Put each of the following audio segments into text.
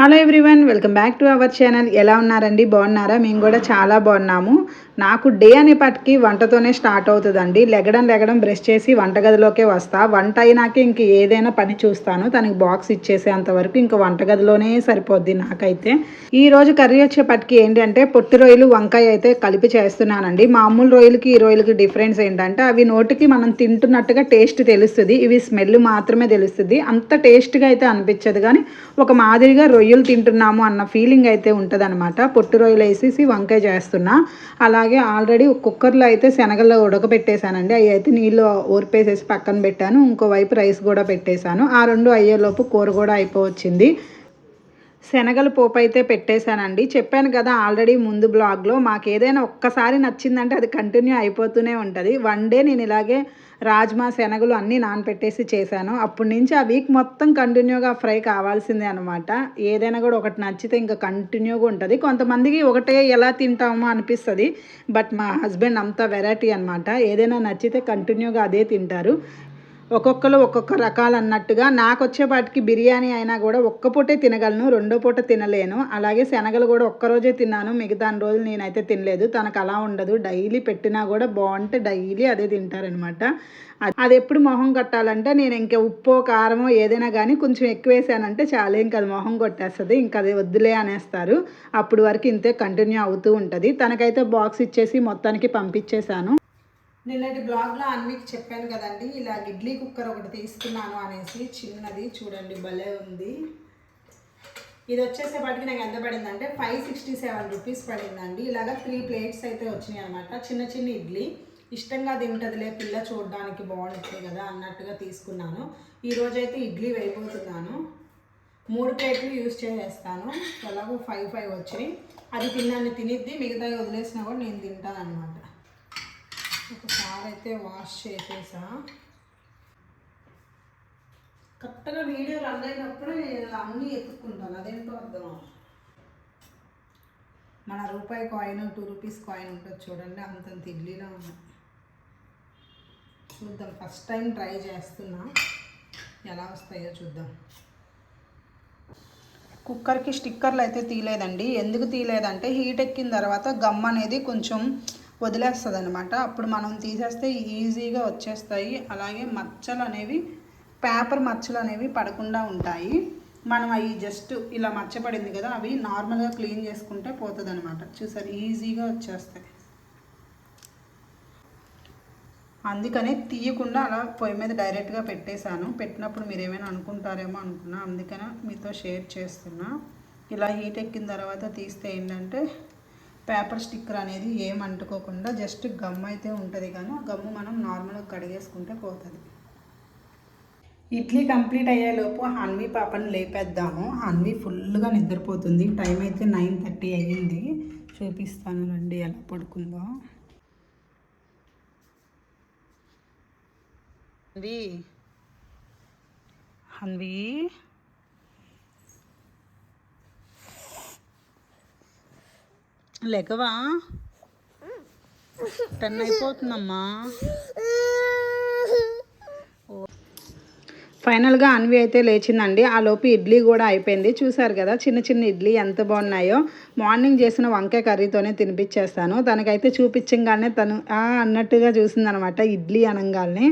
Hello everyone welcome back to our channel ఎలా ఉన్నారండి? బాగున్నారా? మేము కూడా చాలా బాగున్నాము. నాకు డే అనేపటికి వంటతోనే స్టార్ట్ అవుతుందండి. లెగడం లెగడం బ్రష్ చేసి వంటగదిలోకే వస్తా. వంట అయినాక ఇంక ఏదైనా పని చూస్తాను. తనకి బాక్స్ ఇచ్చేసేంత వరకు ఇంక వంటగదిలోనే సరిపోద్ది నాకైతే. ఈ రోజు కర్రీ వచ్చేపటికి ఏంటంటే పొట్టి రొయ్యలు వంకాయ అయితే కలిపి చేస్తున్నానండి. మామూలు రొయ్యలకి ఈ రొయ్యలకి డిఫరెన్స్ ఏంటంటే అవి నోటికి మనం తింటున్నట్టుగా టేస్ట్ తెలుస్తుంది. ఇవి స్మెల్ మాత్రమే తెలుస్తుంది. అంత టేస్ట్గా అయితే అనిపించదు కానీ ఒక మాదిరిగా రొయ్యలు తింటున్నాము అన్న ఫీలింగ్ అయితే ఉంటుంది అనమాట పొట్టు రొయ్యలు వేసేసి వంకాయ చేస్తున్నా. అలాగే ఆల్రెడీ కుక్కర్లో అయితే శనగలు ఉడకబెట్టేశానండి. అవి అయితే నీళ్ళు ఊరిపేసేసి పక్కన పెట్టాను. ఇంకోవైపు రైస్ కూడా పెట్టేశాను. ఆ రెండు అయ్యేలోపు కూర కూడా అయిపోవచ్చింది. శనగల పోపు అయితే పెట్టేశానండి. చెప్పాను కదా ఆల్రెడీ ముందు బ్లాగ్లో మాకు ఏదైనా ఒక్కసారి నచ్చిందంటే అది కంటిన్యూ అయిపోతూనే ఉంటుంది. వన్ డే నేను ఇలాగే రాజ్మా శనగలు అన్నీ నానపెట్టేసి చేశాను. అప్పటి నుంచి ఆ వీక్ మొత్తం కంటిన్యూగా ఫ్రై కావాల్సిందే అనమాట ఏదైనా కూడా ఒకటి నచ్చితే ఇంకా కంటిన్యూగా ఉంటుంది. కొంతమందికి ఒకటే ఎలా తింటామో అనిపిస్తుంది. బట్ మా హస్బెండ్ అంతా వెరైటీ అనమాట ఏదైనా నచ్చితే కంటిన్యూగా అదే తింటారు. ఒక్కొక్కరు ఒక్కొక్క రకాలు అన్నట్టుగా నాకు వచ్చేపాటికి బిర్యానీ అయినా కూడా ఒక్క పూటే తినగలను రెండో పూట తినలేను. అలాగే శనగలు కూడా ఒక్కరోజే తిన్నాను. మిగతా రోజులు నేనైతే తినలేదు. తనకు అలా ఉండదు. డైలీ పెట్టినా కూడా బాగుంటే డైలీ అదే తింటారనమాట. అది ఎప్పుడు మొహం కట్టాలంటే నేను ఇంకా ఉప్పు కారమో ఏదైనా కానీ కొంచెం ఎక్కువ వేసానంటే చాలా ఇంకా అది మొహం కొట్టేస్తుంది. ఇంకా అది వద్దులే అనేస్తారు. అప్పుడు వరకు ఇంతే కంటిన్యూ అవుతూ ఉంటుంది. తనకైతే బాక్స్ ఇచ్చేసి మొత్తానికి పంపించేశాను. నిన్నటి బ్లాగ్లో అన్నికి చెప్పాను కదండి ఇలా ఇడ్లీ కుక్కర్ ఒకటి తీసుకున్నాను అనేసి చిన్నది చూడండి భలే ఉంది. ఇది వచ్చేసేపాటికి నాకు ఎంత పడిందంటే ఫైవ్ సిక్స్టీ సెవెన్ రూపీస్ పడిందండి. ఇలాగ త్రీ ప్లేట్స్ అయితే వచ్చినాయి అనమాట చిన్న చిన్న ఇడ్లీ. ఇష్టంగా తింటదిలే పిల్ల చూడడానికి బాగుంటుంది కదా అన్నట్టుగా తీసుకున్నాను. ఈరోజైతే ఇడ్లీ వేయబోతున్నాను మూడు ప్లేట్లు యూజ్ చేసేస్తాను. ఎలాగో ఫైవ్ ఫైవ్ వచ్చినాయి. అది తిన్నాను తినిద్ది మిగతా వదిలేసినా కూడా నేను తింటాను అనమాట ఒకసారి అయితే వాష్ చేసేసా. కరెక్ట్గా వీడియో రన్ అయినప్పుడు నేను అన్నీ ఎత్తుక్కుంటాను అదేంటో అర్థం. మన రూపాయి కాయిన్ టూ రూపీస్ కాయిన్ ఉంటుంది చూడండి అంతంత ఇడ్లీలో ఉంది. చూద్దాం ఫస్ట్ టైం ట్రై చేస్తున్నా. ఎలా వస్తాయో చూద్దాం. కుక్కర్కి స్టిక్కర్లు అయితే తీయలేదండి. ఎందుకు తీయలేదంటే హీట్ ఎక్కిన తర్వాత గమ్ అనేది కొంచెం వదిలేస్తుంది అనమాట అప్పుడు మనం తీసేస్తే ఈజీగా వచ్చేస్తాయి. అలాగే మచ్చలు అనేవి పేపర్ మచ్చలు అనేవి పడకుండా ఉంటాయి. మనం అవి జస్ట్ ఇలా మచ్చ పడింది కదా అవి నార్మల్గా క్లీన్ చేసుకుంటే పోతుంది అనమాట చూసారు ఈజీగా వచ్చేస్తాయి. అందుకనే తీయకుండా అలా పొయ్యి మీద డైరెక్ట్గా పెట్టేశాను. పెట్టినప్పుడు మీరు ఏమైనా అనుకుంటారేమో అనుకున్నా. అందుకనే మీతో షేర్ చేస్తున్నా. ఇలా హీట్ ఎక్కిన తర్వాత తీస్తే ఏంటంటే పేపర్ స్టిక్కర్ అనేది ఏం అంటుకోకుండా జస్ట్ గమ్ అయితే ఉంటుంది కానీ ఆ గమ్ము మనం నార్మల్గా కడిగేసుకుంటే పోతుంది. ఇడ్లీ కంప్లీట్ అయ్యేలోపు హన్వి పాపని లేపేద్దాము. హన్వి ఫుల్గా నిద్రపోతుంది. టైం అయితే నైన్ థర్టీ అయ్యింది. చూపిస్తాను రండి ఎలా పడుకుందో. హన్వి హన్వి లెగవా? టెన్ అయిపోతుందమ్మా ఫైనల్గా అన్వి అయితే లేచిందండి. ఆ లోపు ఇడ్లీ కూడా అయిపోయింది. చూసారు కదా చిన్న చిన్న ఇడ్లీ ఎంత బాగున్నాయో. మార్నింగ్ చేసిన వంకాయ కర్రీతోనే తినిపించేస్తాను. తనకైతే చూపించగానే తను అన్నట్టుగా చూసిందనమాట ఇడ్లీ అనగానే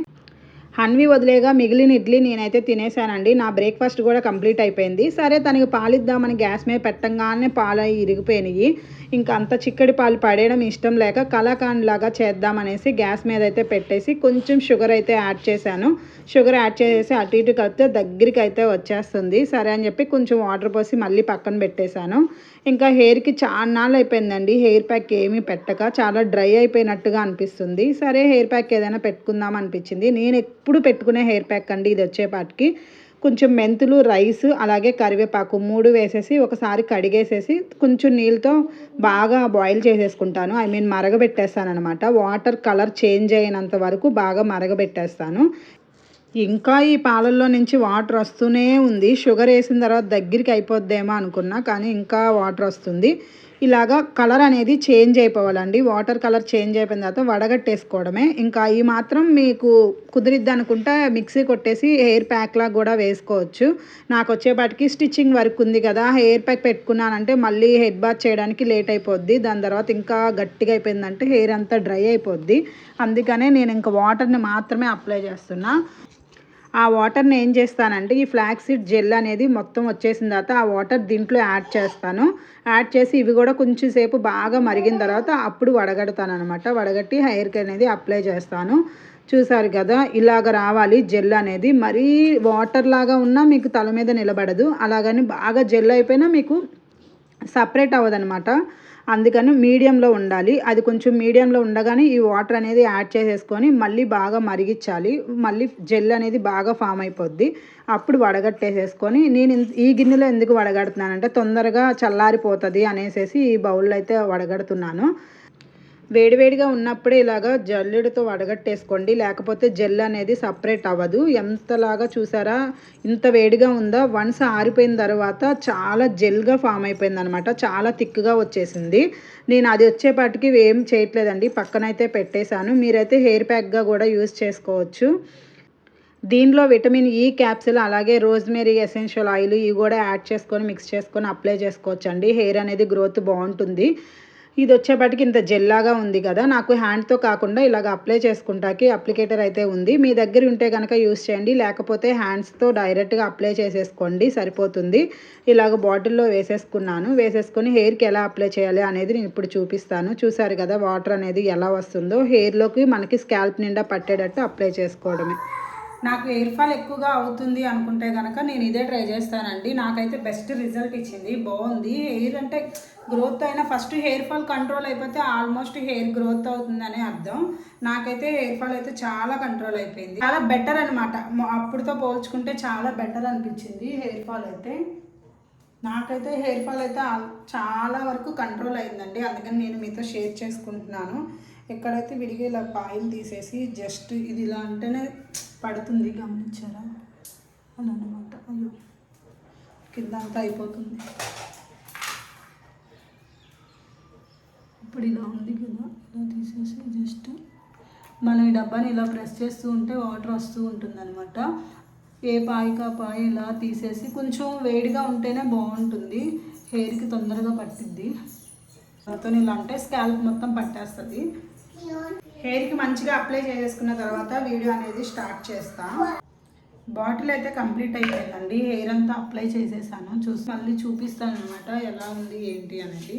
హన్వి వదిలేగా మిగిలిన ఇడ్లీ నేనైతే తినేసానండి నా బ్రేక్ఫాస్ట్ కూడా కంప్లీట్ అయిపోయింది. సరే తనకి పాలిద్దామని గ్యాస్ మీద పెట్టంగానే పాలు అవి ఇరిగిపోయినాయి. ఇంకా అంత చిక్కడి పాలు పడేయడం ఇష్టం లేక కలాకాండ్ లాగా చేద్దామనేసి గ్యాస్ మీద అయితే పెట్టేసి కొంచెం షుగర్ అయితే యాడ్ చేశాను. షుగర్ యాడ్ చేసేసి అటు ఇటు కలిపితే దగ్గరికి అయితే వచ్చేస్తుంది. సరే అని చెప్పి కొంచెం వాటర్ పోసి మళ్ళీ పక్కన పెట్టేశాను. ఇంకా హెయిర్కి చాలా నాళ్ళు అయిపోయిందండి హెయిర్ ప్యాక్ ఏమీ పెట్టక చాలా డ్రై అయిపోయినట్టుగా అనిపిస్తుంది. సరే హెయిర్ ప్యాక్ ఏదైనా పెట్టుకుందాం అనిపించింది. నేను ఎప్పుడు పెట్టుకునే హెయిర్ ప్యాక్ అండి ఇది వచ్చేపాటికి కొంచెం మెంతులు రైస్ అలాగే కరివేపాకు మూడు వేసేసి ఒకసారి కడిగేసేసి కొంచెం నీళ్ళతో బాగా బాయిల్ చేసేసుకుంటాను. ఐ మీన్ మరగబెట్టేస్తాను అనమాట వాటర్ కలర్ చేంజ్ అయినంత వరకు బాగా మరగబెట్టేస్తాను. ఇంకా ఈ పాలల్లో నుంచి వాటర్ వస్తూనే ఉంది. షుగర్ వేసిన తర్వాత దగ్గరికి అయిపోద్దేమో అనుకున్నా కానీ ఇంకా వాటర్ వస్తుంది. ఇలాగా కలర్ అనేది చేంజ్ అయిపోవాలండి. వాటర్ కలర్ చేంజ్ అయిపోయిన తర్వాత వడగట్టేసుకోవడమే. ఇంకా ఈ మాత్రం మీకు కుదిరిద్ది అనుకుంటే మిక్సీ కొట్టేసి హెయిర్ ప్యాక్ లాగా కూడా వేసుకోవచ్చు. నాకు వచ్చేపాటికి స్టిచ్చింగ్ వర్క్ ఉంది కదా హెయిర్ ప్యాక్ పెట్టుకున్నానంటే మళ్ళీ హెడ్ బాత్ చేయడానికి లేట్ అయిపోద్ది. దాని తర్వాత ఇంకా గట్టిగా అయిపోయిందంటే హెయిర్ అంతా డ్రై అయిపోద్ది. అందుకనే నేను ఇంకా వాటర్ని మాత్రమే అప్లై చేస్తున్నా. ఆ వాటర్ని ఏం చేస్తానంటే ఈ ఫ్లాక్ సీడ్ జెల్ అనేది మొత్తం వచ్చేసిన తర్వాత ఆ వాటర్ దీంట్లో యాడ్ చేస్తాను. యాడ్ చేసి ఇవి కూడా కొంచెం సేపు బాగా మరిగిన తర్వాత అప్పుడు వడగడతాను అనమాట వడగట్టి హెయిర్కి అనేది అప్లై చేస్తాను. చూసారు కదా ఇలాగ రావాలి జెల్ అనేది. మరీ వాటర్ లాగా ఉన్నా మీకు తల మీద నిలబడదు. అలాగని బాగా జెల్ అయిపోయినా మీకు సపరేట్ అవ్వదనమాట అందుకని మీడియంలో ఉండాలి. అది కొంచెం మీడియంలో ఉండగానే ఈ వాటర్ అనేది యాడ్ చేసేసుకొని మళ్ళీ బాగా మరిగించాలి. మళ్ళీ జెల్ అనేది బాగా ఫామ్ అయిపోద్ది. అప్పుడు వడగట్టేసేసుకొని నేను ఈ గిన్నెలో ఎందుకు వడగడుతున్నానంటే తొందరగా చల్లారిపోతుంది అనేసి ఈ బౌల్లో అయితే వడగడుతున్నాను. వేడివేడిగా ఉన్నప్పుడే ఇలాగా జల్లుడితో వడగట్టేసుకోండి. లేకపోతే జెల్ అనేది సపరేట్ అవ్వదు. ఎంతలాగా చూసారా? ఇంత వేడిగా ఉందా? వన్స్ ఆరిపోయిన తర్వాత చాలా జెల్గా ఫామ్ అయిపోయింది అనమాట చాలా థిక్గా వచ్చేసింది. నేను అది వచ్చేపాటికి ఏం చేయట్లేదండి. పక్కనైతే పెట్టేశాను. మీరైతే హెయిర్ ప్యాక్గా కూడా యూస్ చేసుకోవచ్చు. దీనిలో విటమిన్ ఈ క్యాప్సిల్ అలాగే రోజ్మేరీ ఎసెన్షియల్ ఆయిల్ ఇవి కూడా యాడ్ చేసుకొని మిక్స్ చేసుకొని అప్లై చేసుకోవచ్చండి. హెయిర్ అనేది గ్రోత్ బాగుంటుంది. ఇది వచ్చేపాటికి ఇంత జెల్లాగా ఉంది కదా నాకు హ్యాండ్తో కాకుండా ఇలాగ అప్లై చేసుకుంటాకి అప్లికేటర్ అయితే ఉంది. మీ దగ్గర ఉంటే కనుక యూస్ చేయండి లేకపోతే హ్యాండ్స్తో డైరెక్ట్గా అప్లై చేసేసుకోండి సరిపోతుంది. ఇలాగ బాటిల్లో వేసేసుకున్నాను. వేసేసుకొని హెయిర్కి ఎలా అప్లై చేయాలి అనేది నేను ఇప్పుడు చూపిస్తాను. చూసారు కదా వాటర్ అనేది ఎలా వస్తుందో? హెయిర్లోకి మనకి స్కాల్ప్ నిండా పట్టేటట్టు అప్లై చేసుకోవడమే. నాకు హెయిర్ ఫాల్ ఎక్కువగా అవుతుంది అనుకుంటే కనుక నేను ఇదే ట్రై చేస్తానండి. నాకైతే బెస్ట్ రిజల్ట్ ఇచ్చింది. బాగుంది. హెయిర్ అంటే గ్రోత్ అయినా ఫస్ట్ హెయిర్ ఫాల్ కంట్రోల్ అయిపోతే ఆల్మోస్ట్ హెయిర్ గ్రోత్ అవుతుందనే అర్థం. నాకైతే హెయిర్ ఫాల్ అయితే చాలా కంట్రోల్ అయిపోయింది. చాలా బెటర్ అనమాట అప్పుడుతో పోల్చుకుంటే చాలా బెటర్ అనిపించింది హెయిర్ ఫాల్ అయితే. నాకైతే హెయిర్ ఫాల్ అయితే చాలా వరకు కంట్రోల్ అయిందండి. అందుకని నేను మీతో షేర్ చేసుకుంటున్నాను. ఎక్కడైతే విడిగా ఇలా పాయిల్ తీసేసి జస్ట్ ఇది ఇలా అంటేనే పడుతుంది గమనించారా? అలా అనమాట అయ్యో కింద అంతా అయిపోతుంది. ఇప్పుడు ఇలా ఉంది కదా ఇలా తీసేసి జస్ట్ మనం ఈ డబ్బాని ఇలా ప్రెస్ చేస్తూ ఉంటే వాటర్ వస్తూ ఉంటుంది అనమాట ఏ పాయికా పాయ ఇలా తీసేసి కొంచెం వేడిగా ఉంటేనే బాగుంటుంది. హెయిర్కి తొందరగా పట్టిద్ది. దాంతో ఇలా అంటే స్కాల్ప్ మొత్తం పట్టేస్తుంది. హెయిర్కి మంచిగా అప్లై చేసుకున్న తర్వాత వీడియో అనేది స్టార్ట్ చేస్తా. బాటిల్ అయితే కంప్లీట్ అయిపోయిందండి. హెయిర్ అంతా అప్లై చేసేసాను. చూసి మళ్ళీ చూపిస్తాను అనమాట ఎలా ఉంది ఏంటి అనేది.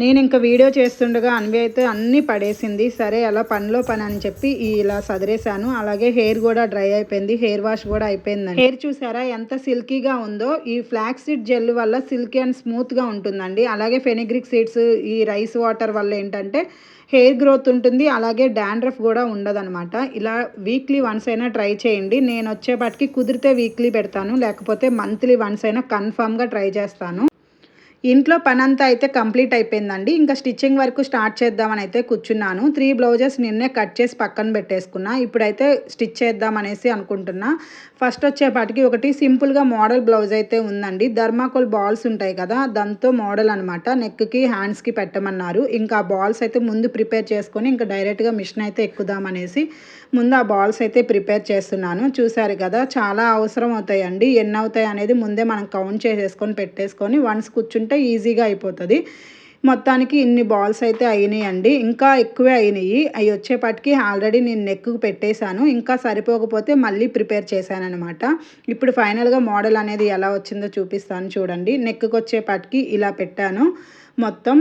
నేను ఇంకా వీడియో చేస్తుండగా అన్వి అయితే అన్నీ పడేసింది. సరే అలా పనిలో పని అని చెప్పి ఇలా సదిరేశాను. అలాగే హెయిర్ కూడా డ్రై అయిపోయింది. హెయిర్ వాష్ కూడా అయిపోయింది హెయిర్ చూసారా? ఎంత సిల్కీగా ఉందో. ఈ ఫ్లాక్స్ సీడ్ జెల్ వల్ల సిల్కీ అండ్ స్మూత్గా ఉంటుందండి. అలాగే ఫెనిగ్రిక్ సీడ్స్ ఈ రైస్ వాటర్ వల్ల ఏంటంటే హెయిర్ గ్రోత్ ఉంటుంది. అలాగే డాండ్రఫ్ కూడా ఉండదనమాట ఇలా వీక్లీ వన్స్ అయినా ట్రై చేయండి. నేను వచ్చేపాటికి కుదిరితే వీక్లీ పెడతాను. లేకపోతే మంత్లీ వన్స్ అయినా కన్ఫామ్గా ట్రై చేస్తాను. ఇంట్లో పని అంతా అయితే కంప్లీట్ అయిపోయిందండి. ఇంకా స్టిచ్చింగ్ వరకు స్టార్ట్ చేద్దామని అయితే కూర్చున్నాను. త్రీ బ్లౌజెస్ నిన్నే కట్ చేసి పక్కన పెట్టేసుకున్నా. ఇప్పుడైతే స్టిచ్ చేద్దామనేసి అనుకుంటున్నా. ఫస్ట్ వచ్చేపాటికి ఒకటి సింపుల్గా మోడల్ బ్లౌజ్ అయితే ఉందండి. ధర్మాకోల్ బాల్స్ ఉంటాయి కదా దాంతో మోడల్ అనమాట నెక్కి హ్యాండ్స్కి పెట్టమన్నారు. ఇంకా బాల్స్ అయితే ముందు ప్రిపేర్ చేసుకొని ఇంకా డైరెక్ట్గా మిషన్ అయితే ఎక్కుదామనేసి ముందు ఆ బాల్స్ అయితే ప్రిపేర్ చేస్తున్నాను. చూసారు కదా చాలా అవసరం అవుతాయండి. ఎన్ని అవుతాయి అనేది ముందే మనం కౌంట్ చేసేసుకొని పెట్టేసుకొని వన్స్ కూర్చుంటే ఈజీగా అయిపోతుంది. మొత్తానికి ఇన్ని బాల్స్ అయితే అయినాయండి. ఇంకా ఎక్కువే అయినాయి. అవి వచ్చేపాటికి ఆల్రెడీ నేను నెక్కు పెట్టేశాను. ఇంకా సరిపోకపోతే మళ్ళీ ప్రిపేర్ చేశాను అనమాట ఇప్పుడు ఫైనల్గా మోడల్ అనేది ఎలా వచ్చిందో చూపిస్తాను చూడండి. నెక్కి వచ్చేపాటికి ఇలా పెట్టాను. మొత్తం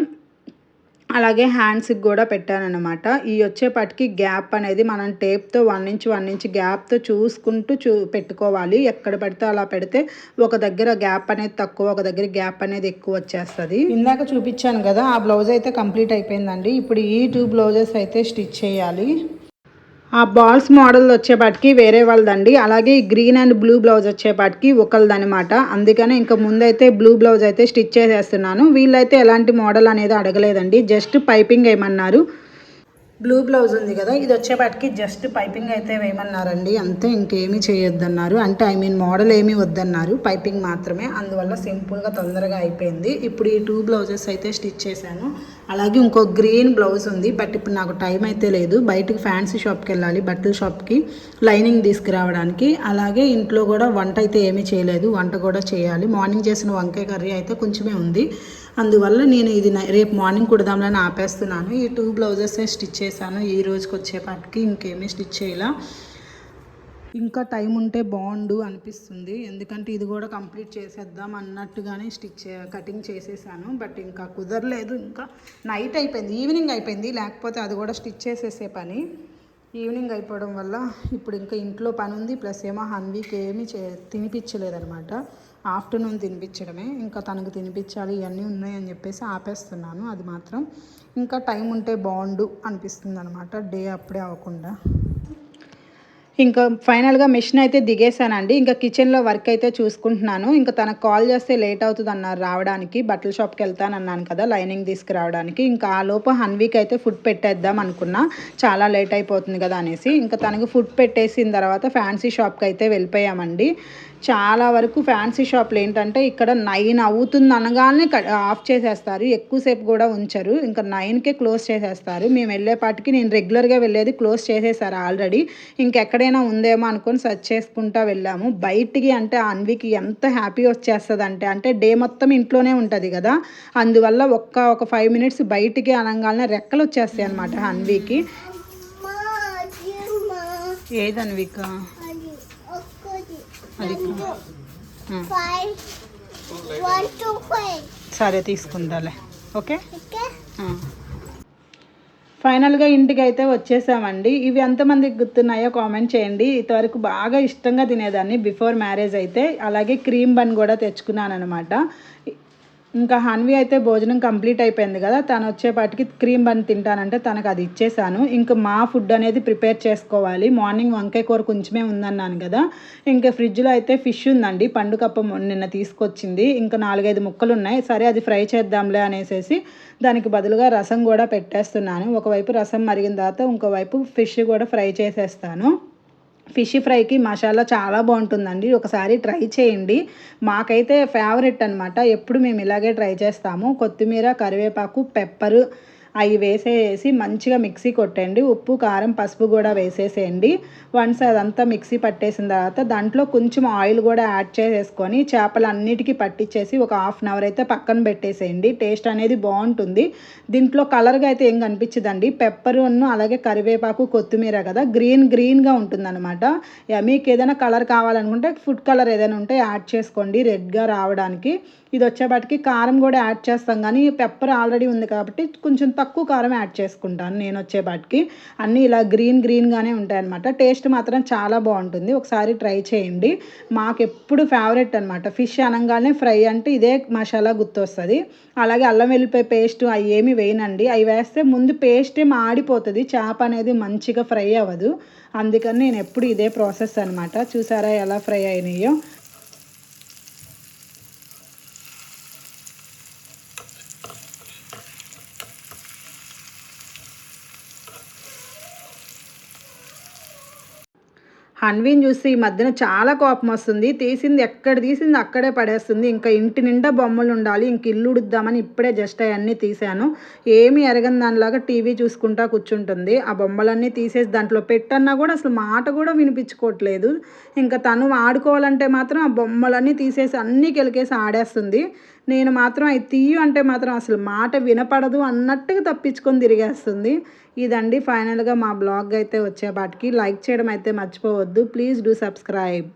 అలాగే హ్యాండ్స్కి కూడా పెట్టానమాట ఈ వచ్చేపాటికి గ్యాప్ అనేది మనం టేప్తో వన్ ఇంచ్ వన్ ఇంచ్ గ్యాప్తో చూసుకుంటూ చూ పెట్టుకోవాలి. ఎక్కడ పెడితే అలా పెడితే ఒక దగ్గర గ్యాప్ అనేది తక్కువ ఒక దగ్గర గ్యాప్ అనేది ఎక్కువ వచ్చేస్తుంది. ఇందాక చూపించాను కదా ఆ బ్లౌజ్ అయితే కంప్లీట్ అయిపోయిందండి. ఇప్పుడు ఈ టూ బ్లౌజెస్ అయితే స్టిచ్ చేయాలి. ఆ బాల్స్ మోడల్ వచ్చేపాటికి వేరే వాళ్ళదండి. అలాగే ఈ గ్రీన్ అండ్ బ్లూ బ్లౌజ్ వచ్చేపాటికి ఒకళ్ళదనమాట అందుకనే ఇంకా ముందైతే బ్లూ బ్లౌజ్ అయితే స్టిచ్ చేసేస్తున్నాను. వీళ్ళైతే ఎలాంటి మోడల్ అనేది అడగలేదండి. జస్ట్ పైపింగ్ ఏమన్నారు బ్లూ బ్లౌజ్ ఉంది కదా ఇది వచ్చేపాటికి జస్ట్ పైపింగ్ అయితే వేయమన్నారండి. అంతే ఇంకేమీ చేయొద్దన్నారు. అంటే ఐ మీన్ మోడల్ ఏమీ వద్దన్నారు. పైపింగ్ మాత్రమే. అందువల్ల సింపుల్గా తొందరగా అయిపోయింది. ఇప్పుడు ఈ టూ బ్లౌజెస్ అయితే స్టిచ్ చేశాను. అలాగే ఇంకో గ్రీన్ బ్లౌజ్ ఉంది బట్ ఇప్పుడు నాకు టైం అయితే లేదు. బయటికి ఫ్యాన్సీ షాప్కి వెళ్ళాలి బట్టల షాప్కి లైనింగ్ తీసుకురావడానికి. అలాగే ఇంట్లో కూడా వంట అయితే ఏమీ చేయలేదు వంట కూడా చేయాలి. మార్నింగ్ చేసిన వంకాయ కర్రీ అయితే కొంచెమే ఉంది. అందువల్ల నేను ఇది రేపు మార్నింగ్ కుడదాంలని ఆపేస్తున్నాను. ఈ టూ బ్లౌజెస్ స్టిచ్ చేశాను. ఈ రోజుకి వచ్చేపాటికి ఇంకేమీ స్టిచ్ చేయాల. ఇంకా టైం ఉంటే బాగుండు అనిపిస్తుంది. ఎందుకంటే ఇది కూడా కంప్లీట్ చేసేద్దాం అన్నట్టుగానే స్టిచ్ కటింగ్ చేసేసాను. బట్ ఇంకా కుదరలేదు. ఇంకా నైట్ అయిపోయింది. ఈవినింగ్ అయిపోయింది. లేకపోతే అది కూడా స్టిచ్ చేసేసే పని. ఈవినింగ్ అయిపోవడం వల్ల ఇప్పుడు ఇంకా ఇంట్లో పని ఉంది. ప్లస్ ఏమో హన్వీకి ఏమీ చే తినిపించలేదనమాట ఆఫ్టర్నూన్ తినిపించడమే. ఇంకా తనకు తినిపించాలి. ఇవన్నీ ఉన్నాయని చెప్పేసి ఆపేస్తున్నాను. అది మాత్రం ఇంకా టైం ఉంటే బాగుండు అనిపిస్తుంది అనమాట డే అప్పుడే అవ్వకుండా. ఇంకా ఫైనల్గా మిషన్ అయితే దిగేశానండి. ఇంకా కిచెన్లో వర్క్ అయితే చూసుకుంటున్నాను. ఇంకా తనకు కాల్ చేస్తే లేట్ అవుతుంది అన్నారు రావడానికి. బట్టల షాప్కి వెళ్తానన్నాను కదా లైనింగ్ తీసుకురావడానికి. ఇంకా ఆ లోపు హన్వీక్ అయితే ఫుడ్ పెట్టేద్దాం అనుకున్నా. చాలా లేట్ అయిపోతుంది కదా అనేసి. ఇంకా తనకు ఫుడ్ పెట్టేసిన తర్వాత ఫ్యాన్సీ షాప్కి అయితే వెళ్ళిపోయామండి. చాలా వరకు ఫ్యాన్సీ షాప్లు ఏంటంటే ఇక్కడ నైన్ అవుతుంది అనగానే ఆఫ్ చేసేస్తారు. ఎక్కువసేపు కూడా ఉంచరు. ఇంకా నైన్కే క్లోజ్ చేసేస్తారు. మేము వెళ్ళేపాటికి నేను రెగ్యులర్గా వెళ్ళేది క్లోజ్ చేసేసారు ఆల్రెడీ. ఇంకెక్కడైనా ఉందేమో అనుకొని సెర్చ్ చేసుకుంటా వెళ్ళాము. బయటికి అంటే అన్వికి ఎంత హ్యాపీ వచ్చేస్తుంది అంటే అంటే డే మొత్తం ఇంట్లోనే ఉంటుంది కదా. అందువల్ల ఒక్క ఒక ఫైవ్ మినిట్స్ బయటికి అనగానే రెక్కలు వచ్చేస్తాయి అనమాట అన్వికి. ఏది అన్విక? సరే తీసుకుందాలే. ఓకే. ఫైనల్గా ఇంటికి అయితే వచ్చేసామండి. ఇవి ఎంతమందికి గుర్తున్నాయో కామెంట్ చేయండి. ఇంతవరకు బాగా ఇష్టంగా తినేదాన్ని బిఫోర్ మ్యారేజ్ అయితే. అలాగే క్రీమ్ బన్ కూడా తెచ్చుకున్నాను అనమాట ఇంకా హన్వి అయితే భోజనం కంప్లీట్ అయిపోయింది కదా తను వచ్చేపాటికి క్రీమ్ బన్ తింటానంటే తనకు అది ఇచ్చేసాను. ఇంకా మా ఫుడ్ అనేది ప్రిపేర్ చేసుకోవాలి. మార్నింగ్ వంకాయ కూర కొంచెమే ఉందన్నాను కదా ఇంకా ఫ్రిడ్జ్లో అయితే ఫిష్ ఉందండి పండుగప్ప నిన్న తీసుకొచ్చింది. ఇంకా నాలుగైదు ముక్కలు ఉన్నాయి సరే అది ఫ్రై చేద్దాంలే అనేసి దానికి బదులుగా రసం కూడా పెట్టేస్తున్నాను. ఒకవైపు రసం మరిగిన తర్వాత ఇంకోవైపు ఫిష్ కూడా ఫ్రై చేసేస్తాను. ఫిష్ ఫ్రైకి మసాలా చాలా బాగుంటుందండి. ఒకసారి ట్రై చేయండి. మాకైతే ఫేవరెట్ అనమాట ఎప్పుడు మేము ఇలాగే ట్రై చేస్తాము. కొత్తిమీర కరివేపాకు పెప్పరు అవి వేసేసి మంచిగా మిక్సీ కొట్టండి. ఉప్పు కారం పసుపు కూడా వేసేసేయండి. వన్స్ అదంతా మిక్సీ పట్టేసిన తర్వాత దాంట్లో కొంచెం ఆయిల్ కూడా యాడ్ చేసేసుకొని చేపలన్నిటికీ పట్టించేసి ఒక హాఫ్ అన్ అవర్ అయితే పక్కన పెట్టేసేయండి. టేస్ట్ అనేది బాగుంటుంది. దీంట్లో కలర్గా అయితే ఏం కనిపించదండి. పెప్పర్ అలాగే కరివేపాకు కొత్తిమీర కదా గ్రీన్ గ్రీన్గా ఉంటుందన్నమాట. మీకు ఏదైనా కలర్ కావాలనుకుంటే ఫుడ్ కలర్ ఏదైనా ఉంటే యాడ్ చేసుకోండి రెడ్గా రావడానికి. ఇది వచ్చేపాటికి కారం కూడా యాడ్ చేస్తాం కానీ పెప్పర్ ఆల్రెడీ ఉంది కాబట్టి కొంచెం తక్కువ తక్కువ కారం యాడ్ చేసుకుంటాను నేను వచ్చేపాటికి అన్నీ ఇలా గ్రీన్ గ్రీన్గానే ఉంటాయి అనమాట టేస్ట్ మాత్రం చాలా బాగుంటుంది. ఒకసారి ట్రై చేయండి. మాకు ఎప్పుడు ఫేవరెట్ అనమాట ఫిష్ అనగానే ఫ్రై అంటే ఇదే మసాలా గుర్తొస్తుంది. అలాగే అల్లం వెల్లిపాయ పేస్ట్ అవి ఏమి వేయనండి. అవి వేస్తే ముందు పేస్టే మాడిపోతుంది. చేప అనేది మంచిగా ఫ్రై అవ్వదు. అందుకని నేను ఎప్పుడు ఇదే ప్రాసెస్ అనమాట చూసారా ఎలా ఫ్రై అయినాయో? హన్వీని చూసి ఈ మధ్యన చాలా కోపం వస్తుంది. తీసింది ఎక్కడ తీసింది అక్కడే పడేస్తుంది. ఇంకా ఇంటి నిండా బొమ్మలు ఉండాలి. ఇంక ఇల్లు ఉడుద్దామని ఇప్పుడే జస్ట్ అవన్నీ తీసాను ఏమి ఎరగని దానిలాగా టీవీ చూసుకుంటా కూర్చుంటుంది. ఆ బొమ్మలన్నీ తీసేసి దాంట్లో పెట్టన్నా కూడా అసలు మాట కూడా వినిపించుకోవట్లేదు. ఇంకా తను ఆడుకోవాలంటే మాత్రం ఆ బొమ్మలన్నీ తీసేసి అన్నీ కెలికేసి ఆడేస్తుంది. నేను మాత్రం అవి తీయు అంటే మాత్రం అసలు మాట వినపడదు అన్నట్టుగా తప్పించుకొని తిరిగేస్తుంది. ఇదండి ఫైనల్గా మా బ్లాగ్ అయితే వచ్చేపాటికి లైక్ చేయడం అయితే మర్చిపోవద్దు. Please do subscribe.